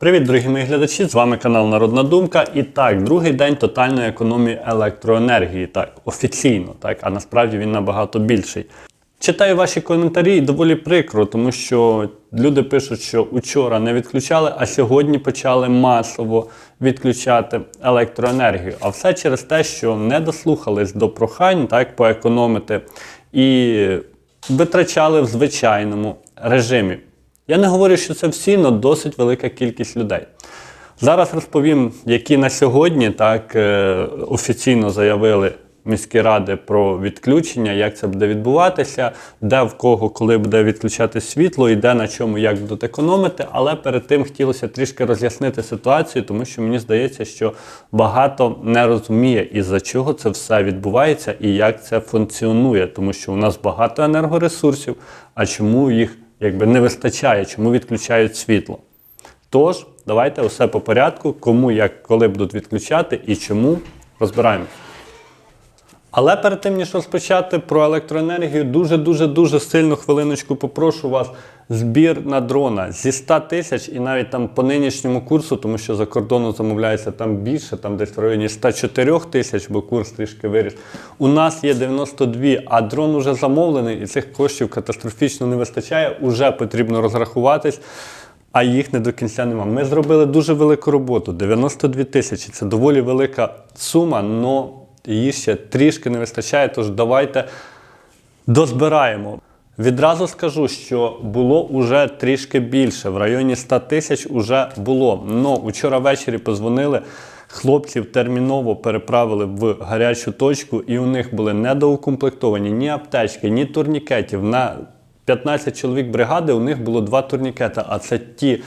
Привіт, дорогі мої глядачі! З вами канал Народна Думка. І так, другий день тотальної економії електроенергії. Так, офіційно, так, а насправді він набагато більший. Читаю ваші коментарі і доволі прикро, тому що люди пишуть, що учора не відключали, а сьогодні почали масово відключати електроенергію. А все через те, що не дослухались до прохань так, поекономити і витрачали в звичайному режимі. Я не говорю, що це всі, але досить велика кількість людей. Зараз розповім, які на сьогодні так е, офіційно заявили міські ради про відключення, як це буде відбуватися, де в кого коли буде відключати світло і де на чому як будуть економити. Але перед тим хотілося трішки роз'яснити ситуацію, тому що мені здається, що багато не розуміє, із-за чого це все відбувається і як це функціонує, тому що у нас багато енергоресурсів, а чому їх якби не вистачає, чому відключають світло. Тож, давайте усе по порядку, кому як коли будуть відключати і чому розбираємося. Але перед тим, ніж розпочати про електроенергію, дуже-дуже дуже сильно хвилиночку попрошу вас збір на дрона зі 100 тисяч і навіть там по нинішньому курсу, тому що за кордону замовляється там більше, там десь в районі 104 тисяч, бо курс трішки виріс. У нас є 92, а дрон уже замовлений, і цих коштів катастрофічно не вистачає. Уже потрібно розрахуватись. А їх не до кінця нема. Ми зробили дуже велику роботу 92 тисячі. Це доволі велика сума, але її ще трішки не вистачає. Тож давайте дозбираємо. Відразу скажу, що було уже трішки більше. В районі 100 тисяч уже було. Но учора ввечері позвонили. Хлопців терміново переправили в гарячу точку, і у них були недоукомплектовані ні аптечки, ні турнікетів. На 15 чоловік бригади у них було два турнікети, а це ті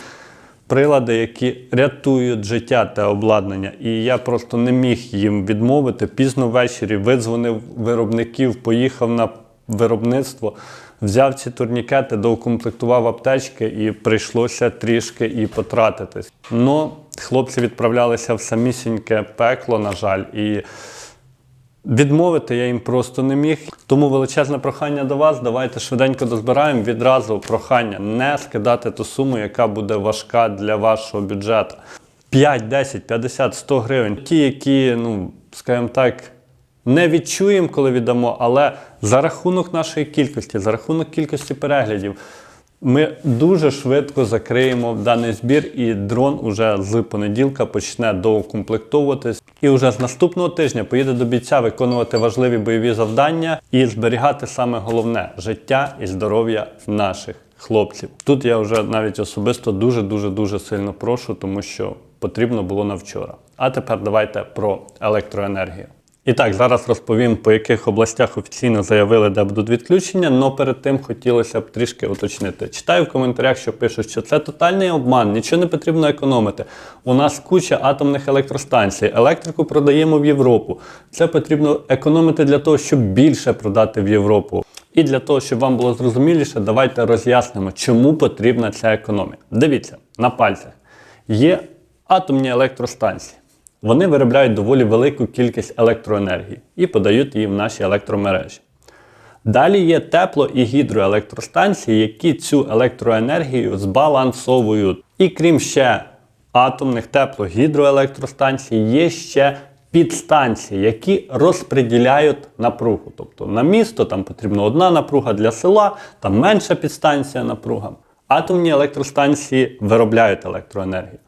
прилади, які рятують життя та обладнання. І я просто не міг їм відмовити. Пізно ввечері видзвонив виробників, поїхав на виробництво, взяв ці турнікети, доукомплектував аптечки і прийшлося трішки і потратитись. Но хлопці відправлялися в самісіньке пекло, на жаль, і Відмовити я їм просто не міг. Тому величезне прохання до вас. Давайте швиденько дозбираємо. Відразу прохання не скидати ту суму, яка буде важка для вашого бюджету. 5, 10, 50, 100 гривень. Ті, які, ну, скажімо так, не відчуємо, коли віддамо, але за рахунок нашої кількості, за рахунок кількості переглядів. Ми дуже швидко закриємо даний збір, і дрон уже з понеділка почне доукомплектовуватись. І вже з наступного тижня поїде до бійця виконувати важливі бойові завдання і зберігати саме головне життя і здоров'я наших хлопців. Тут я вже навіть особисто дуже дуже дуже сильно прошу, тому що потрібно було на вчора. А тепер давайте про електроенергію. І так, зараз розповім, по яких областях офіційно заявили, де будуть відключення, але перед тим хотілося б трішки уточнити. Читаю в коментарях, що пишуть, що це тотальний обман, нічого не потрібно економити. У нас куча атомних електростанцій, електрику продаємо в Європу. Це потрібно економити для того, щоб більше продати в Європу. І для того, щоб вам було зрозуміліше, давайте роз'яснимо, чому потрібна ця економія. Дивіться, на пальцях є атомні електростанції. Вони виробляють доволі велику кількість електроенергії і подають її в наші електромережі. Далі є тепло- і гідроелектростанції, які цю електроенергію збалансовують. І крім ще атомних тепло-гідроелектростанцій, є ще підстанції, які розподіляють напругу. Тобто на місто там потрібна одна напруга для села, там менша підстанція напруга. Атомні електростанції виробляють електроенергію.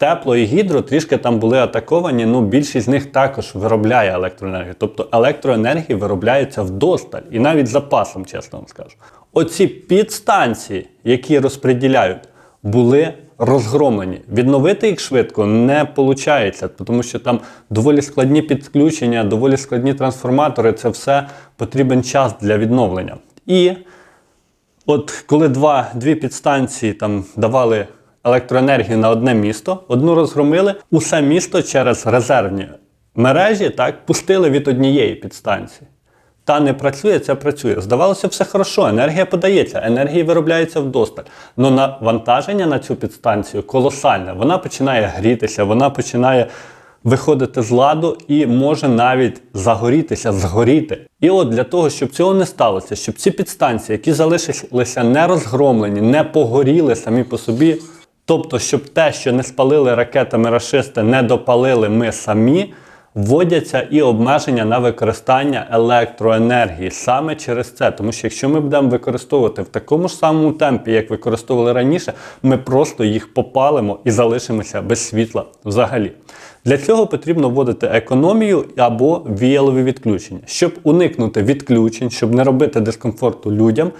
Тепло і гідро трішки там були атаковані, ну більшість з них також виробляє електроенергію. Тобто електроенергії виробляється вдосталь і навіть запасом, чесно вам скажу. Оці підстанції, які розподіляють, були розгромлені. Відновити їх швидко не виходить, тому що там доволі складні підключення, доволі складні трансформатори. Це все потрібен час для відновлення. І От коли два, дві підстанції там давали електроенергію на одне місто, одну розгромили, усе місто через резервні мережі так, пустили від однієї підстанції. Та не працює, це працює. Здавалося, все хорошо, енергія подається, енергія виробляється вдосталь. Але навантаження на цю підстанцію колосальне. Вона починає грітися, вона починає виходити з ладу і може навіть загорітися, згоріти. І от для того, щоб цього не сталося, щоб ці підстанції, які залишилися не розгромлені, не погоріли самі по собі, Тобто, щоб те, що не спалили ракетами рашисти, не допалили ми самі, вводяться і обмеження на використання електроенергії саме через це. Тому що якщо ми будемо використовувати в такому ж самому темпі, як використовували раніше, ми просто їх попалимо і залишимося без світла взагалі. Для цього потрібно вводити економію або віялові відключення, щоб уникнути відключень, щоб не робити дискомфорту людям.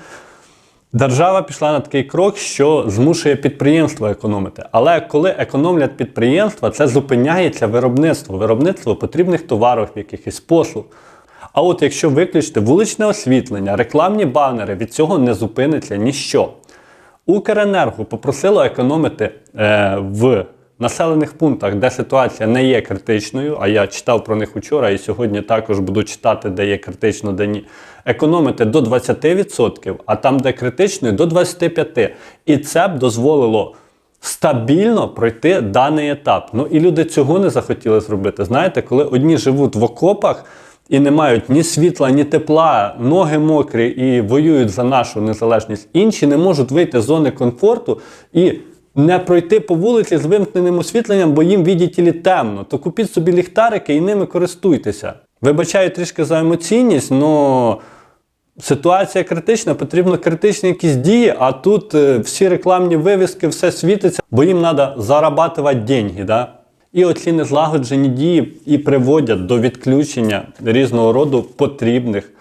Держава пішла на такий крок, що змушує підприємство економити. Але коли економлять підприємства, це зупиняється виробництво, виробництво потрібних товарів, якихось послуг. А от якщо виключити вуличне освітлення, рекламні банери, від цього не зупиниться ніщо. Укренерго попросило економити е, в населених пунктах, де ситуація не є критичною, а я читав про них учора і сьогодні також буду читати, де є критично, де ні. Економити до 20%, а там, де критичною, до 25%. І це б дозволило стабільно пройти даний етап. Ну і люди цього не захотіли зробити. Знаєте, коли одні живуть в окопах. І не мають ні світла, ні тепла, ноги мокрі і воюють за нашу незалежність. Інші не можуть вийти з зони комфорту і не пройти по вулиці з вимкненим освітленням, бо їм відділі темно. То купіть собі ліхтарики і ними користуйтеся. Вибачаю трішки за емоційність, але ситуація критична, потрібно критичні якісь дії, а тут е, всі рекламні вивіски, все світиться, бо їм треба зарабатувати деньги. Да? І оці незлагоджені дії і приводять до відключення різного роду потрібних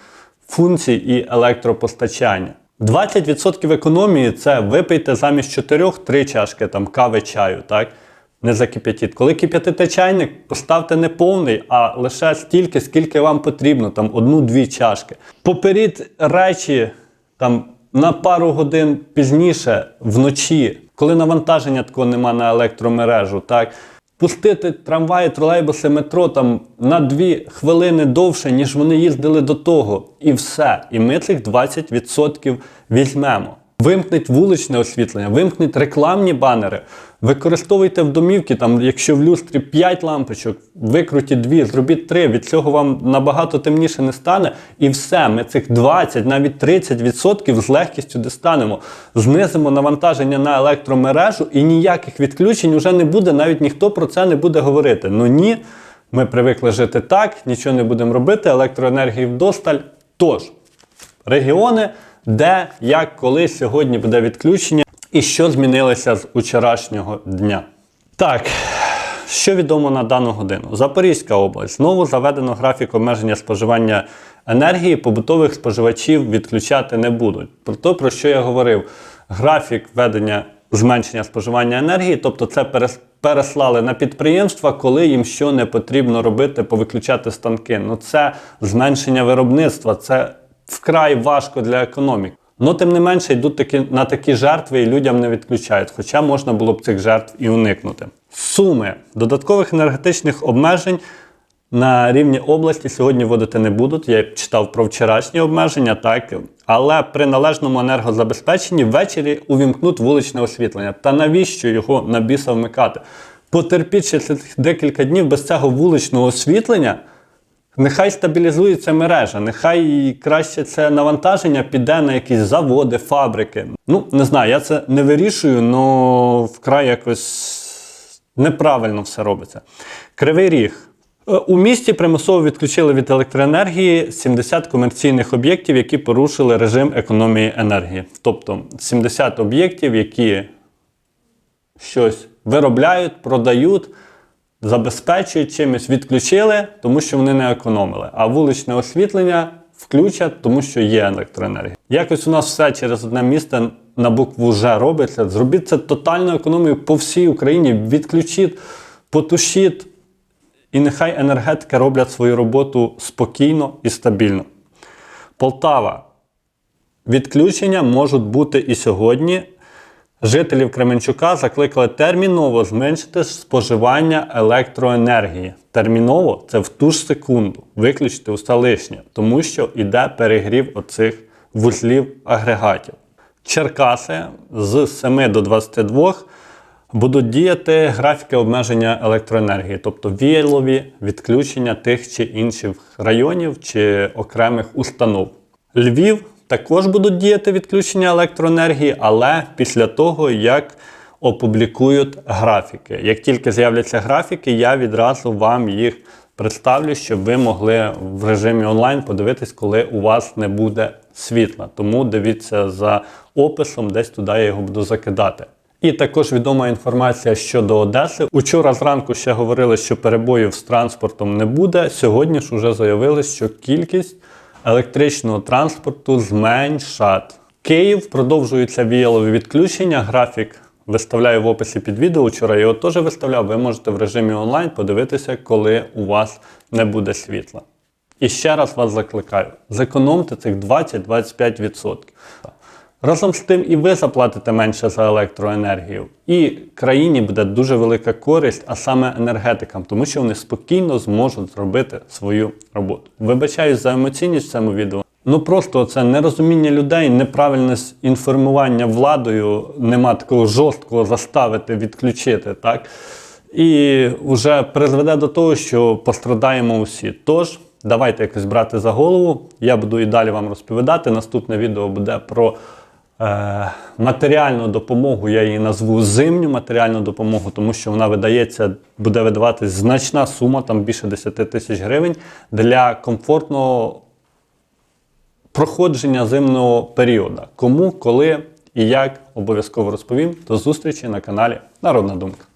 функцій і електропостачання. 20% економії це випийте замість 4-3 чашки там, кави чаю, так? Не закип'ятіть. Коли кип'ятите чайник, поставте не повний, а лише стільки, скільки вам потрібно, там одну-дві чашки. Поперіть речі там на пару годин пізніше, вночі, коли навантаження такого нема на електромережу, так? Пустити трамваї, тролейбуси, метро там на дві хвилини довше, ніж вони їздили до того. І все. І ми цих 20% візьмемо. Вимкніть вуличне освітлення, вимкніть рекламні банери, використовуйте в домівці, там, якщо в люстрі 5 лампочок, викрутіть 2, зробіть 3, від цього вам набагато темніше не стане. І все, ми цих 20, навіть 30% з легкістю дістанемо. Знизимо навантаження на електромережу і ніяких відключень вже не буде, навіть ніхто про це не буде говорити. Ну ні, ми привикли жити так, нічого не будемо робити, електроенергії вдосталь. Тож, регіони де, як, коли сьогодні буде відключення і що змінилося з вчорашнього дня. Так, що відомо на дану годину? Запорізька область знову заведено графік обмеження споживання енергії, побутових споживачів відключати не будуть. Про те, про що я говорив, графік ведення зменшення споживання енергії, тобто це переслали на підприємства, коли їм що не потрібно робити, повиключати станки. Ну це зменшення виробництва, це вкрай важко для економіки. Ну, тим не менше, йдуть такі, на такі жертви і людям не відключають, хоча можна було б цих жертв і уникнути. Суми додаткових енергетичних обмежень на рівні області сьогодні вводити не будуть. Я читав про вчорашні обмеження, так але при належному енергозабезпеченні ввечері увімкнуть вуличне освітлення. Та навіщо його на біса вмикати? Потерпіть ще декілька днів без цього вуличного освітлення. Нехай стабілізується мережа, нехай краще це навантаження піде на якісь заводи, фабрики. Ну, не знаю, я це не вирішую, але вкрай якось неправильно все робиться. Кривий ріг. Е, У місті примусово відключили від електроенергії 70 комерційних об'єктів, які порушили режим економії енергії. Тобто 70 об'єктів, які щось виробляють, продають, забезпечують чимось, відключили, тому що вони не економили. А вуличне освітлення включать, тому що є електроенергія. Якось у нас все через одне місто на букву Ж робиться. Зробіть це тотальну економію по всій Україні, відключіть, потушіть, і нехай енергетики роблять свою роботу спокійно і стабільно. Полтава. Відключення можуть бути і сьогодні. Жителів Кременчука закликали терміново зменшити споживання електроенергії. Терміново це в ту ж секунду виключити усе лишнє, тому що йде перегрів оцих вузлів агрегатів. Черкаси з 7 до 22 будуть діяти графіки обмеження електроенергії, тобто віялові відключення тих чи інших районів чи окремих установ. Львів також будуть діяти відключення електроенергії, але після того, як опублікують графіки. Як тільки з'являться графіки, я відразу вам їх представлю, щоб ви могли в режимі онлайн подивитись, коли у вас не буде світла. Тому дивіться за описом, десь туди я його буду закидати. І також відома інформація щодо Одеси. Учора зранку ще говорили, що перебоїв з транспортом не буде. Сьогодні ж вже заявили, що кількість електричного транспорту зменшать. Київ продовжуються віялові відключення. Графік виставляю в описі під відео. Вчора я його теж виставляв. Ви можете в режимі онлайн подивитися, коли у вас не буде світла. І ще раз вас закликаю: зекономте цих 20-25%. Разом з тим і ви заплатите менше за електроенергію, і країні буде дуже велика користь, а саме енергетикам, тому що вони спокійно зможуть зробити свою роботу. Вибачаюсь за емоційність в цьому відео. Ну просто це нерозуміння людей, неправильне інформування владою, нема такого жорсткого заставити відключити, так? І вже призведе до того, що пострадаємо усі. Тож, давайте якось брати за голову. Я буду і далі вам розповідати. Наступне відео буде про матеріальну допомогу. Я її назву зимню матеріальну допомогу, тому що вона видається, буде видаватись значна сума, там більше 10 тисяч гривень для комфортного проходження зимного періоду. Кому, коли і як обов'язково розповім. До зустрічі на каналі Народна Думка.